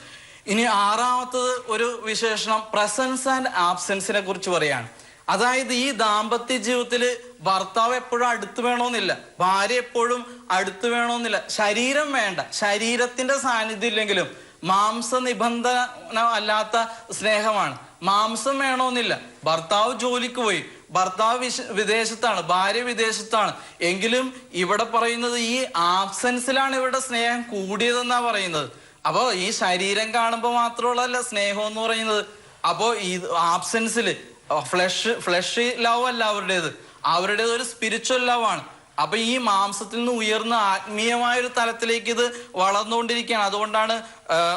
ഇനി ആറാമത്തത് ഒരു വിശേഷണം പ്രസൻസ് ആൻഡ് ആബ്സെൻസിനെ കുറിച്ച് പറയാണ്. അതായത് ഈ ദാമ്പത്യ ജീവിതത്തിൽ ഭർത്താവ് എപ്പോഴും അടുത്ത് വേണമെന്നില്ല ഭാര്യ എപ്പോഴും അടുത്ത് വേണമെന്നില്ല ശരീരം വേണ്ട. ശരീരത്തിന്റെ സാന്നിധ്യം ഇല്ലെങ്കിലും മാംസ നിബന്ധന അല്ലാത്ത സ്നേഹമാണ്. മാംസം വേണമെന്നില്ല ഭർത്താവ് ജോലിക്ക് പോയി. ഭർത്താവ് വിശ വിദേശത്താണ്. ഭാര്യ വിദേശത്താണ്. എങ്കിലും ഇവിടെ പറയുന്നത് ഈ ആബ്സെൻസിലാണ് ഇവിടെ സ്നേഹം കൂടിയതെന്നാ പറയുന്നത്. അപ്പോ ഈ ശരീരം കാണുമ്പോൾ മാത്രമുള്ളതല്ല സ്നേഹം എന്ന് പറയുന്നത്. അപ്പോ ഈ ആബ്സെൻസിൽ ഫ്ലഷ് ഫ്ലഷ് ലവ് അല്ല അവരുടേത്. അവരുടേത് ഒരു സ്പിരിച്വൽ ലവ് ആണ്. അപ്പൊ ഈ മാംസത്തിൽ നിന്ന് ഉയർന്ന ആത്മീയമായ ഒരു തലത്തിലേക്ക് ഇത് വളർന്നുകൊണ്ടിരിക്കുകയാണ്. അതുകൊണ്ടാണ്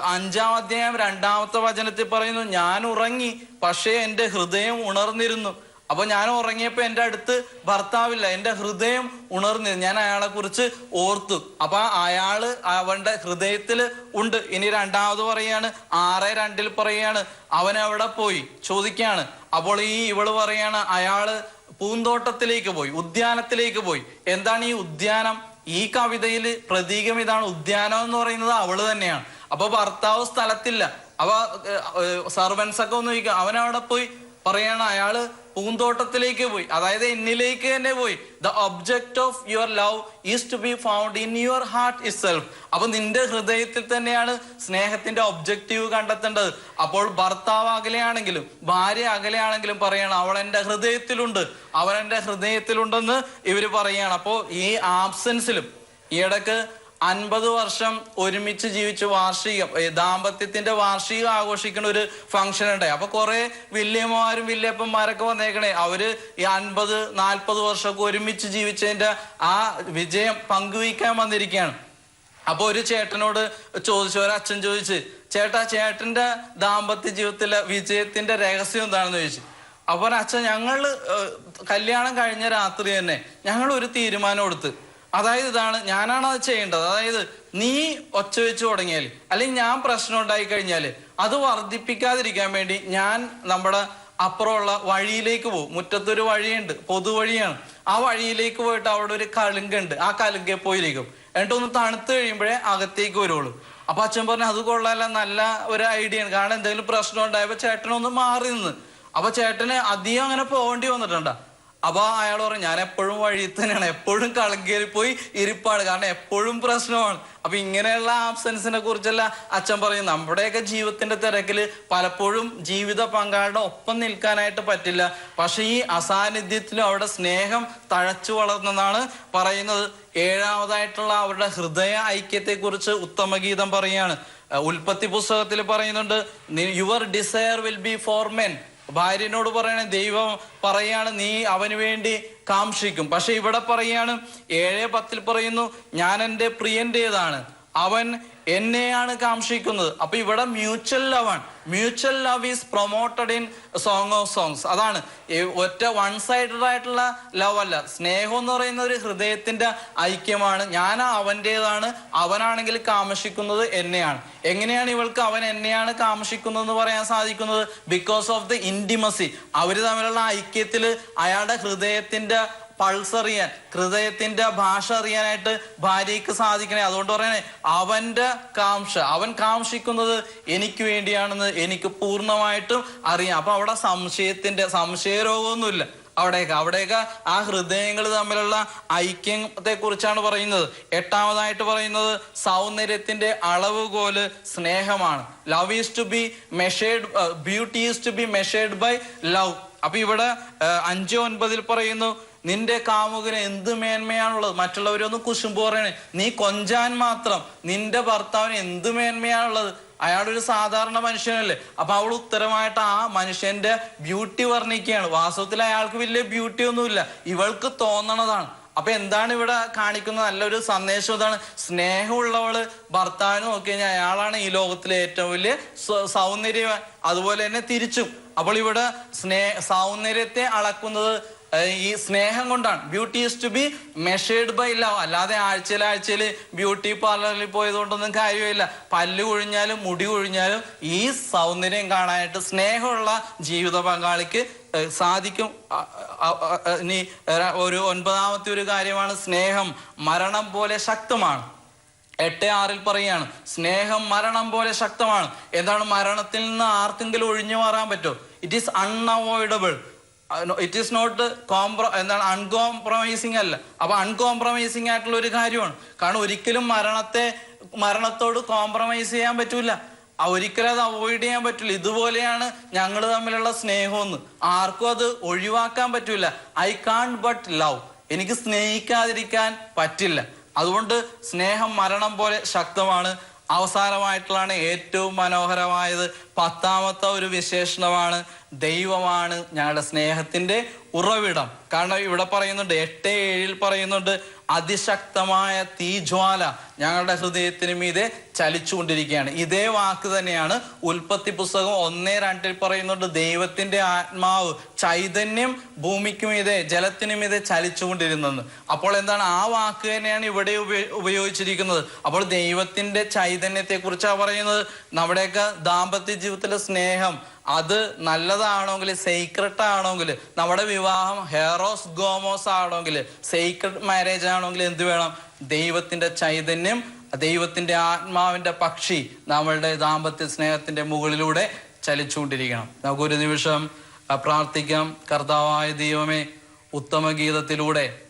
അഞ്ചാം അധ്യായം രണ്ടാമത്തെ വചനത്തിൽ പറയുന്നു ഞാൻ ഉറങ്ങി പക്ഷേ എന്റെ ഹൃദയം ഉണർന്നിരുന്നു. അപ്പൊ ഞാൻ ഉറങ്ങിയപ്പോ എന്റെ അടുത്ത് ഭർത്താവില്ല എന്റെ ഹൃദയം ഉണർന്നിരുന്നു ഞാൻ അയാളെ കുറിച്ച് ഓർത്തു. അപ്പൊ അയാൾ അവന്റെ ഹൃദയത്തിൽ ഉണ്ട്. ഇനി രണ്ടാമത് പറയാണ് ആറ് രണ്ടിൽ പറയാണ് അവൻ എവിടെ പോയി? ചോദിക്കാണ്. അപ്പോൾ ഈ ഇവൾ പറയാണ് അയാൾ പൂന്തോട്ടത്തിലേക്ക് പോയി ഉദ്യാനത്തിലേക്ക് പോയി. എന്താണ് ഈ ഉദ്യാനം? ഈ കവിതയിൽ പ്രതീകം ഇതാണ്. ഉദ്യാനം എന്ന് പറയുന്നത് അവൾ തന്നെയാണ്. അപ്പൊ ഭർത്താവ് സ്ഥലത്തില്ല. അവ സർവൻസ് ഒക്കെ ഒന്ന് ചോദിക്കുക അവൻ അവിടെ പോയി? പറയാണ് അയാൾ പൂന്തോട്ടത്തിലേക്ക് പോയി. അതായത് എന്നിലേക്ക് തന്നെ പോയി. The object of your love is to be found in your heart is self അപ്പൊ നിന്റെ ഹൃദയത്തിൽ തന്നെയാണ് സ്നേഹത്തിന്റെ ഒബ്ജക്റ്റീവ് കണ്ടെത്തേണ്ടത്. അപ്പോൾ ഭർത്താവ് അകലെയാണെങ്കിലും ഭാര്യ അകലെയാണെങ്കിലും പറയണം അവൾ എന്റെ ഹൃദയത്തിലുണ്ട്. അവൻ എന്റെ ഹൃദയത്തിലുണ്ടെന്ന് ഇവർ പറയാണ്. അപ്പോ ഈ ആബ്സെൻസിലും ഈയിടക്ക് അൻപത് വർഷം ഒരുമിച്ച് ജീവിച്ച് വാർഷികം ദാമ്പത്യത്തിന്റെ വാർഷികം ആഘോഷിക്കുന്ന ഒരു ഫംഗ്ഷൻ ഉണ്ടായി അപ്പൊ കുറെ വല്യമ്മമാരും വല്യപ്പന്മാരൊക്കെ വന്നേക്കണേ. അവർ ഈ അൻപത് നാൽപ്പത് വർഷമൊക്കെ ഒരുമിച്ച് ജീവിച്ചതിന്റെ ആ വിജയം പങ്കുവയ്ക്കാൻ വന്നിരിക്കുകയാണ്. അപ്പൊ ഒരു ചേട്ടനോട് ചോദിച്ചു അച്ഛൻ ചോദിച്ച് ചേട്ടാ ചേട്ടന്റെ ദാമ്പത്യ ജീവിതത്തിലെ വിജയത്തിന്റെ രഹസ്യം എന്താണെന്ന് ചോദിച്ചു? അപ്പൊ അച്ഛൻ ഞങ്ങൾ കല്യാണം കഴിഞ്ഞ രാത്രി തന്നെ ഞങ്ങൾ ഒരു തീരുമാനം എടുത്ത് അതായത് ഇതാണ് ഞാനാണ് അത് ചെയ്യേണ്ടത്. അതായത് നീ ഒച്ച വെച്ച് തുടങ്ങിയാൽ അല്ലെങ്കിൽ ഞാൻ പ്രശ്നം ഉണ്ടായി കഴിഞ്ഞാൽ അത് വർദ്ധിപ്പിക്കാതിരിക്കാൻ വേണ്ടി ഞാൻ നമ്മുടെ അപ്പുറമുള്ള വഴിയിലേക്ക് പോകും. മുറ്റത്തൊരു വഴിയുണ്ട് പൊതുവഴിയാണ്. ആ വഴിയിലേക്ക് പോയിട്ട് അവിടെ ഒരു കലുങ്കുണ്ട്. ആ കലുങ്കെ പോയിരിക്കും. എന്നിട്ട് ഒന്ന് തണുത്ത് കഴിയുമ്പോഴേ അകത്തേക്ക് വരുള്ളൂ അപ്പൊ അച്ഛൻ പറഞ്ഞു അത് കൊള്ളാല നല്ല ഒരു ഐഡിയ ആണ്. കാരണം എന്തെങ്കിലും പ്രശ്നം ഉണ്ടായപ്പോ ചേട്ടനൊന്ന് മാറി നിന്ന്. അപ്പൊ ചേട്ടന് അധികം അങ്ങനെ പോകേണ്ടി വന്നിട്ടുണ്ടാ. അപ്പൊ അയാൾ പറഞ്ഞു ഞാൻ എപ്പോഴും വഴി തന്നെയാണ്. എപ്പോഴും കളങ്കേറി പോയി ഇരിപ്പാണ്. കാരണം എപ്പോഴും പ്രശ്നമാണ്. അപ്പൊ ഇങ്ങനെയുള്ള ആബ്സൻസിനെ കുറിച്ചല്ല അച്ഛൻ പറയും നമ്മുടെയൊക്കെ ജീവിതത്തിന്റെ തിരക്കിൽ പലപ്പോഴും ജീവിത പങ്കാളിയുടെ ഒപ്പം നിൽക്കാനായിട്ട് പറ്റില്ല. പക്ഷെ ഈ അസാന്നിധ്യത്തിലും അവരുടെ സ്നേഹം തഴച്ചു വളർന്നെന്നാണ് പറയുന്നത്. ഏഴാമതായിട്ടുള്ള അവരുടെ ഹൃദയ ഐക്യത്തെക്കുറിച്ച് ഉത്തമഗീതം പറയാണ് ഉൽപ്പത്തി പുസ്തകത്തിൽ പറയുന്നുണ്ട് your desire will be for men ഭാര്യനോട് പറയണേ ദൈവം പറയാണ് നീ അവന് വേണ്ടി കാംക്ഷിക്കും. പക്ഷെ ഇവിടെ പറയാണ് ഏഴ് പത്തിൽ പറയുന്നു ഞാൻ എന്റെ പ്രിയന്റെതാണ്. അവൻ എന്നെയാണ് കാംക്ഷിക്കുന്നത്. അപ്പൊ ഇവിടെ മ്യൂച്വൽ ലവ് ആണ്. Mutual love is promoted in song of songs അതാണ്. ഒറ്റ വൺ സൈഡഡ് ആയിട്ടുള്ള ലവ് അല്ല. സ്നേഹം എന്ന് പറയുന്ന ഒരു ഹൃദയത്തിന്റെ ഐക്യമാണ്. ഞാൻ അവന്റെതാണ് അവനാണെങ്കിൽ കാമശിക്കുന്നത് എന്നെയാണ്. എങ്ങനെയാണ് ഇവൾക്ക് അവൻ എന്നെയാണ് കാമശിക്കുന്നത് എന്ന് പറയാൻ സാധിക്കുന്നത്? ബിക്കോസ് ഓഫ് ദി ഇന്റിമസി അവർ തമ്മിലുള്ള ഐക്യത്തിൽ അയാളുടെ ഹൃദയത്തിന്റെ പൾസ് അറിയാൻ ഹൃദയത്തിന്റെ ഭാഷ അറിയാനായിട്ട് ഭാര്യയ്ക്ക് സാധിക്കണേ. അതുകൊണ്ട് പറയണേ അവന്റെ കാംഷ അവൻ കാംക്ഷിക്കുന്നത് എനിക്ക് വേണ്ടിയാണെന്ന് എനിക്ക് പൂർണമായിട്ടും അറിയാം. അപ്പൊ അവിടെ സംശയത്തിന്റെ സംശയരോഗമൊന്നുമില്ല അവിടെയൊക്കെ അവിടെയൊക്കെ ആ ഹൃദയങ്ങൾ തമ്മിലുള്ള ഐക്യത്തെ കുറിച്ചാണ് പറയുന്നത്. എട്ടാമതായിട്ട് പറയുന്നത് സൗന്ദര്യത്തിന്റെ അളവ് പോൽ സ്നേഹമാണ് love is to be measured beauty is to be measured by love അപ്പൊ ഇവിടെ ഏഹ്, അഞ്ച് ഒൻപതിൽ പറയുന്നു നിന്റെ കാമുകന് എന്ത് മേന്മയാണുള്ളത്? മറ്റുള്ളവരൊന്നും കുശുമ്പ് പറയണേ. നീ കൊഞ്ചാൻ മാത്രം. നിന്റെ ഭർത്താവിന് എന്ത് മേന്മയാണുള്ളത്? അയാളൊരു സാധാരണ മനുഷ്യനല്ലേ. അപ്പൊ അവൾ ഉത്തരമായിട്ട് ആ മനുഷ്യന്റെ ബ്യൂട്ടി വർണിക്കുകയാണ്. വാസ്തവത്തിൽ അയാൾക്ക് വലിയ ബ്യൂട്ടി ഒന്നുമില്ല. ഇവൾക്ക് തോന്നണതാണ്. അപ്പൊ എന്താണ് ഇവിടെ കാണിക്കുന്ന നല്ലൊരു സന്ദേശം ഇതാണ്. സ്നേഹമുള്ളവൾ ഭർത്താവിന് നോക്കി കഴിഞ്ഞാൽ അയാളാണ് ഈ ലോകത്തിലെ ഏറ്റവും വലിയ സൗന്ദര്യം. അതുപോലെ തന്നെ തിരിച്ചും. അപ്പോൾ ഇവിടെ സ്നേഹ സൗന്ദര്യത്തെ അളക്കുന്നത് ഈ സ്നേഹം കൊണ്ടാണ്. Beauty is to be measured by love അല്ലാതെ ആഴ്ചയിൽ ആഴ്ചയിൽ ബ്യൂട്ടി പാർലറിൽ പോയതുകൊണ്ടൊന്നും കാര്യമില്ല. പല്ല് കൊഴിഞ്ഞാലും മുടി കൊഴിഞ്ഞാലും ഈ സൗന്ദര്യം കാണാനായിട്ട് സ്നേഹമുള്ള ജീവിത പങ്കാളിക്ക് സാധിക്കും. ഇനി ഒരു ഒൻപതാമത്തെ ഒരു കാര്യമാണ് സ്നേഹം. മരണം പോലെ ശക്തമാണ്. എട്ട് ആറിൽ പറയാണ് സ്നേഹം മരണം പോലെ ശക്തമാണ്. എന്താണ് മരണത്തിൽ നിന്ന് ആർക്കെങ്കിലും ഒഴിഞ്ഞു മാറാൻ പറ്റുമോ? It is unavoidable it is not കോംപ്ര എന്താണ് അൺകോംപ്രമൈസിങ് അല്ല. അപ്പൊ അൺകോംപ്രമൈസിങ് ആയിട്ടുള്ള ഒരു കാര്യമാണ്. കാരണം ഒരിക്കലും മരണത്തെ മരണത്തോട് കോംപ്രമൈസ് ചെയ്യാൻ പറ്റൂല. ഒരിക്കലും അത് അവോയ്ഡ് ചെയ്യാൻ പറ്റില്ല ഇതുപോലെയാണ് ഞങ്ങൾ തമ്മിലുള്ള സ്നേഹമെന്ന്. ആർക്കും അത് ഒഴിവാക്കാൻ പറ്റൂല. ഐ കാൺ ബട്ട് ലവ് എനിക്ക് സ്നേഹിക്കാതിരിക്കാൻ പറ്റില്ല. അതുകൊണ്ട് സ്നേഹം മരണം പോലെ ശക്തമാണ്. അവസാനമായിട്ടുള്ളതാണ് ഏറ്റവും മനോഹരമായത് പത്താമത്തെ ഒരു വിശേഷണമാണ് ദൈവമാണ് ഞങ്ങളുടെ സ്നേഹത്തിന്റെ ഉറവിടം. കാരണം ഇവിടെ പറയുന്നുണ്ട് എട്ട് ഏഴിൽ പറയുന്നുണ്ട് അതിശക്തമായ തീജ്വാല ഞങ്ങളുടെ ഹൃദയത്തിന് മീതെ ചലിച്ചുകൊണ്ടിരിക്കുകയാണ്. ഇതേ വാക്ക് തന്നെയാണ് ഉൽപ്പത്തി പുസ്തകം ഒന്നേ രണ്ടിൽ പറയുന്നുണ്ട് ദൈവത്തിന്റെ ആത്മാവ് ചൈതന്യം ഭൂമിക്ക് മീതെ ജലത്തിനു മീതെ ചലിച്ചുകൊണ്ടിരുന്നെന്ന് അപ്പോൾ എന്താണ് ആ വാക്ക് തന്നെയാണ് ഇവിടെ ഉപയോഗിച്ചിരിക്കുന്നത്. അപ്പോൾ ദൈവത്തിന്റെ ചൈതന്യത്തെ കുറിച്ചാണ് പറയുന്നത്. നമ്മുടെയൊക്കെ ദാമ്പത്യ ജീവിതത്തിലെ സ്നേഹം അത് നല്ലതാണെങ്കിൽ സീക്രട്ട് ആണെങ്കിൽ നമ്മുടെ വിവാഹം ഹെയറോസ് ഗോമോസ് ആണെങ്കിൽ സീക്രട്ട് മാരേജ് ആണെങ്കിൽ എന്ത് വേണം? ദൈവത്തിന്റെ ചൈതന്യം ദൈവത്തിന്റെ ആത്മാവിന്റെ പക്ഷി നമ്മളുടെ ദാമ്പത്യ സ്നേഹത്തിന്റെ മുകളിലൂടെ ചലിച്ചുകൊണ്ടിരിക്കണം. നമുക്കൊരു നിമിഷം പ്രാർത്ഥിക്കാം. കർത്താവായ ദൈവമേ ഉത്തമ ഗീതത്തിലൂടെ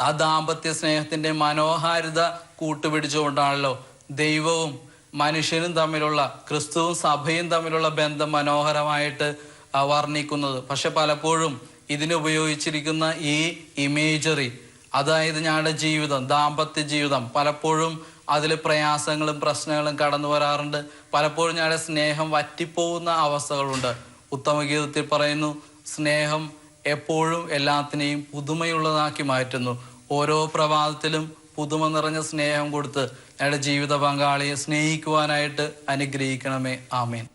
ആ ദാമ്പത്യ സ്നേഹത്തിന്റെ മനോഹാരിത കൂട്ടുപിടിച്ചുകൊണ്ടാണല്ലോ ദൈവവും മനുഷ്യനും തമ്മിലുള്ള ക്രിസ്തുവും സഭയും തമ്മിലുള്ള ബന്ധം മനോഹരമായിട്ട് വർണിക്കുന്നത്. പക്ഷെ പലപ്പോഴും ഇതിനുപയോഗിച്ചിരിക്കുന്ന ഈ ഇമേജറി അതായത് ഞങ്ങളുടെ ജീവിതം ദാമ്പത്യ ജീവിതം പലപ്പോഴും അതിൽ പ്രയാസങ്ങളും പ്രശ്നങ്ങളും കടന്നു വരാറുണ്ട്. പലപ്പോഴും ഞങ്ങളുടെ സ്നേഹം വറ്റിപ്പോകുന്ന അവസ്ഥകളുണ്ട്. ഉത്തമഗീതത്തിൽ പറയുന്നു സ്നേഹം എപ്പോഴും എല്ലാത്തിനെയും പുതുമയുള്ളതാക്കി മാറ്റുന്നു. ഓരോ പ്രഭാതത്തിലും പുതുമ നിറഞ്ഞ സ്നേഹം കൊടുത്ത് ഞങ്ങളുടെ ജീവിത പങ്കാളിയെ സ്നേഹിക്കുവാനായിട്ട് അനുഗ്രഹിക്കണമേ. ആമേൻ.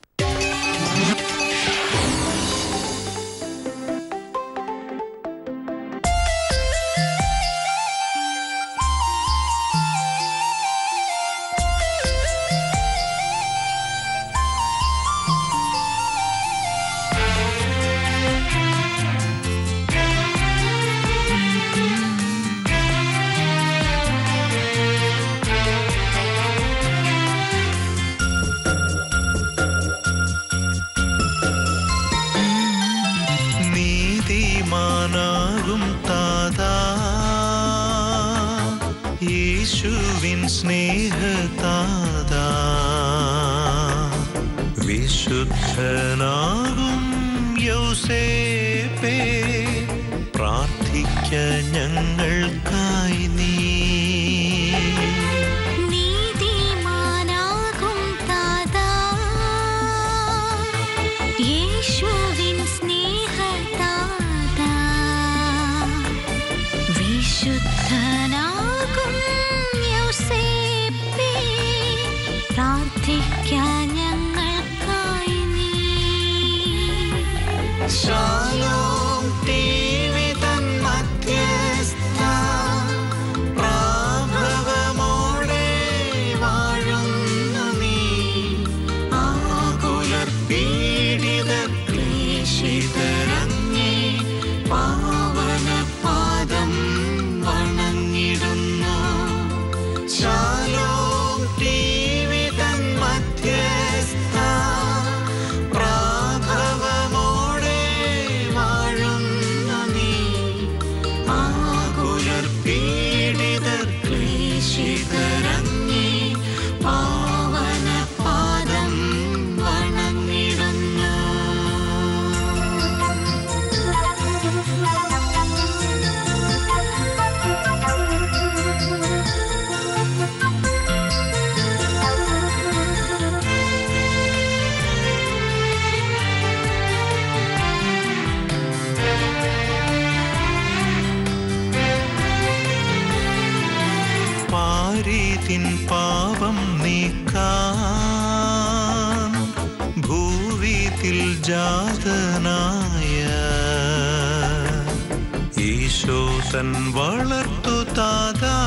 വിശുദ്ധനാകും യൗസേപ്പേ. പ്രാർത്ഥിക്ക ഞങ്ങൾക്കായി പാരീതിൻ പാപം നീക്കാൻ ഭൂവിതിൽ ജാതനായ ഈശോ തൻ വളർത്തു താതാ.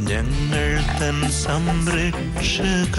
ഞങ്ങൾ തൻ സംരക്ഷക.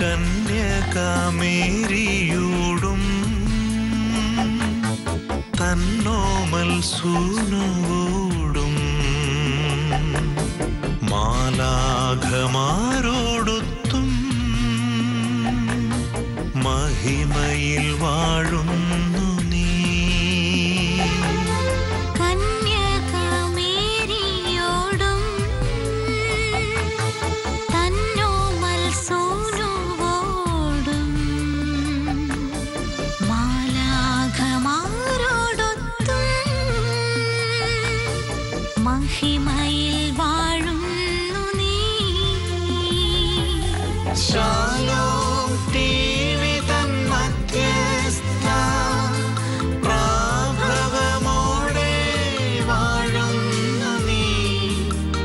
കന്യകാമേരിയൂടും തന്നോമൽ സൂനൂടും മാലാഘമാരോ